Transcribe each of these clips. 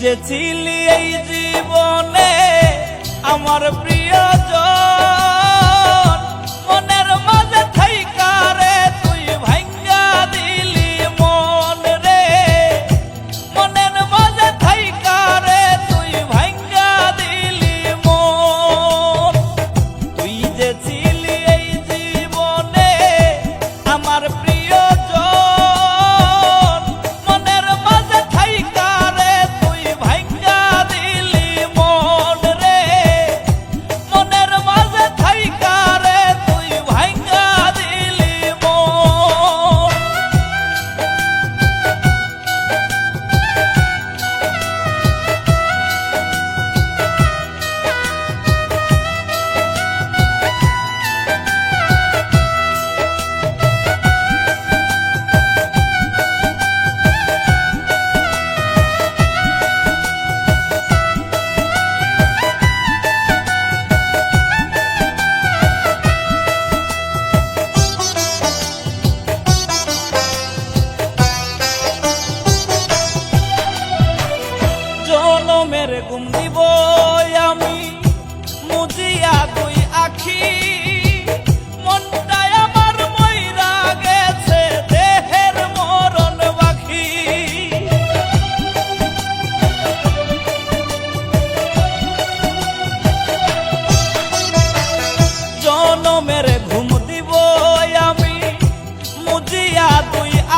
যে ছিলি এই জীবনে আমার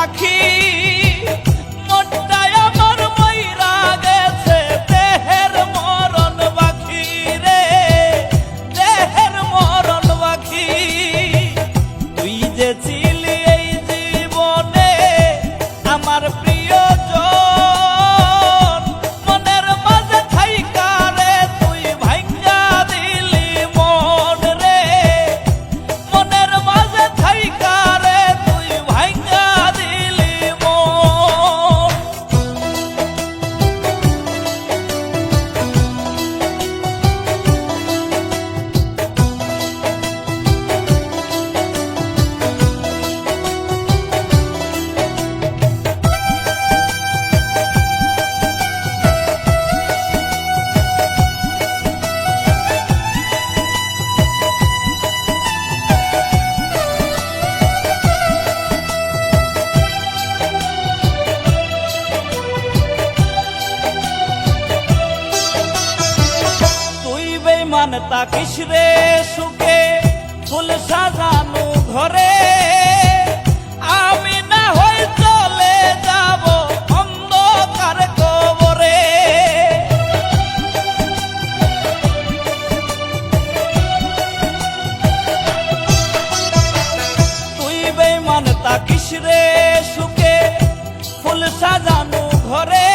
I keep. জীবন তাকিস রে সুখে, ফুল সাজানো ঘরে। আমি না হই চলে যাব অন্ধকার কবরে। তুই বেমান তাকিস রে সুখে, ফুল সাজানো ঘরে।